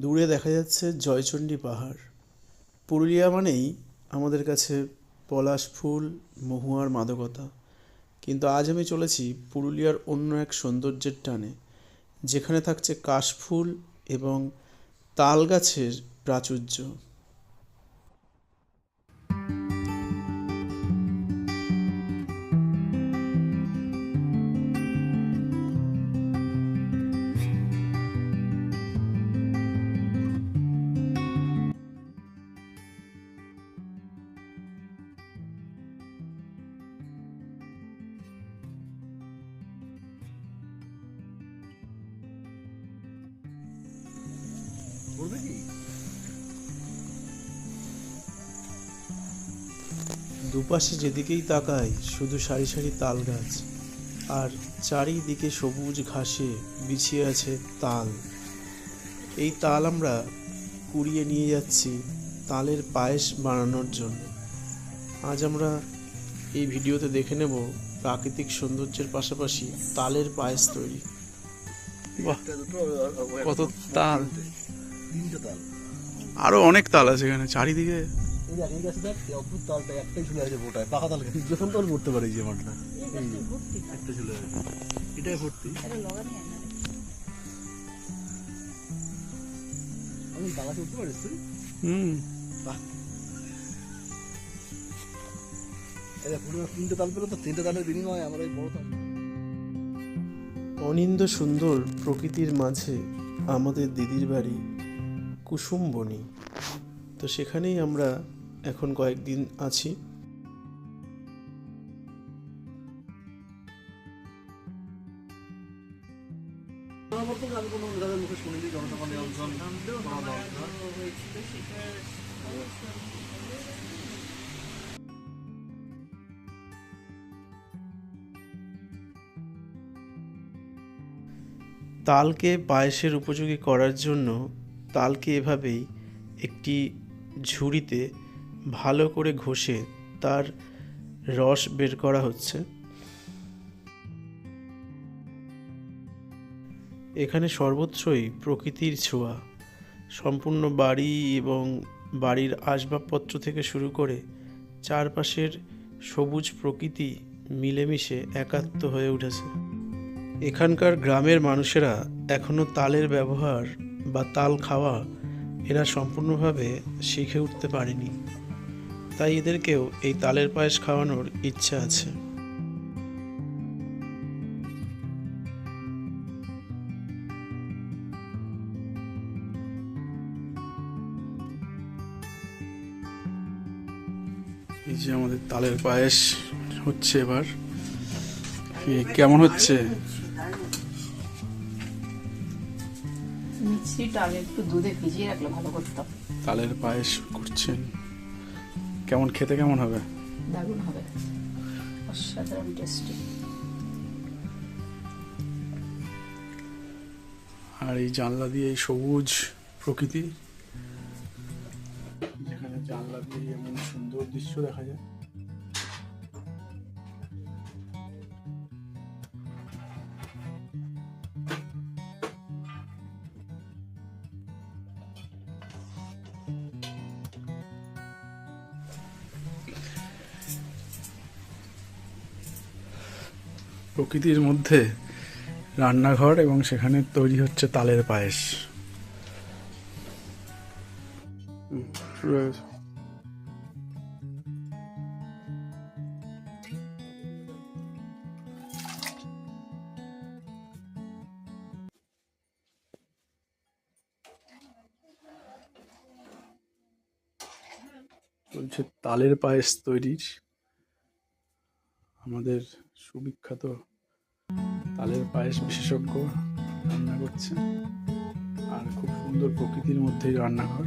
দূরে দেখা যাচ্ছে জয়চণ্ডী পাহাড়। পুরুলিয়া মানেই আমাদের কাছে পলাশ ফুল, মহুয়ার মাদকতা। কিন্তু আজ আমি চলেছি পুরুলিয়ার অন্য এক সৌন্দর্যের টানে, যেখানে থাকছে কাশফুল এবং তাল গাছের প্রাচুর্য। করবে কি? দুপাশে যেদিকেই তাকাই শুধু সারি সারি তাল গাছ আর চারিদিকে সবুজ ঘাসে বিছিয়ে আছে তাল। এই তাল আমরা কুড়িয়ে নিয়ে যাচ্ছি তালের পায়েস বানানোর জন্য। আজ আমরা এই ভিডিওতে দেখে নেব প্রাকৃতিক সৌন্দর্যের পাশাপাশি তালের পায়েস তৈরি। কত তাল। তিনটে তাল। আরও অনেক তাল আছে এখানে চারিদিকে। এই দেখ এই গাছে দেখ অদ্ভুত তালটা একটাই ঝুলে আছে বোটায় পাকা তাল গাছ। যখন তাল পড়তে পারে এই যে মাঠটা। একটা ঝুলে আছে এটাই ভর্তি। আমি পারিস তুই? হুম। তিনটে তাল পেল তো তিনটে তালের বিনিময়ে আমরা এই বড় তাল। অনিন্দ সুন্দর প্রকৃতির মাঝে আমাদের দিদির বাড়ি কুসুমবনি তো সেখানেই আমরা এখন কয়েকদিন আছি। তালকে পায়েসের উপযোগী করার জন্য তালকে এভাবেই একটি ঝুড়িতে ভালো করে ঘষে তার রস বের করা হচ্ছে। এখানে সর্বত্রই প্রকৃতির ছোঁয়া। সম্পূর্ণ বাড়ি এবং বাড়ির আসবাবপত্র থেকে শুরু করে চারপাশের সবুজ প্রকৃতি মিলেমিশে একাত্ম হয়ে উঠেছে। এখানকার গ্রামের মানুষেরা এখনও তালের ব্যবহার বা তাল খাওয়া এরা সম্পূর্ণভাবে শিখে উঠতে পারেনি। তাই এদেরকেও এই তালের পায়েস খাওয়ানোর ইচ্ছা আছে। এই যে আমাদের তালের পায়েস হচ্ছে এবার। কেমন হচ্ছে? মিষ্টি ডাল একটু দুধে ভিজিয়ে রাখলে ভালো করতাম তালের পায়েস করছেন। কেমন খেতে কেমন হবে? দারুণ হবে। অসাধারণ টেস্টি আর এই জানলা দিয়ে এই সবুজ প্রকৃতি। যেখানে জানলা দিয়ে এমন সুন্দর দৃশ্য দেখা যায়। প্রকৃতির মধ্যে রান্নাঘর এবং সেখানে তৈরি হচ্ছে তালের পায়েস। চলছে তালের পায়েস তৈরির আমাদের সুবিখ্যাত তালের পায়েস বিশেষজ্ঞ রান্না করছে আর খুব সুন্দর প্রকৃতির মধ্যেই রান্নাঘর।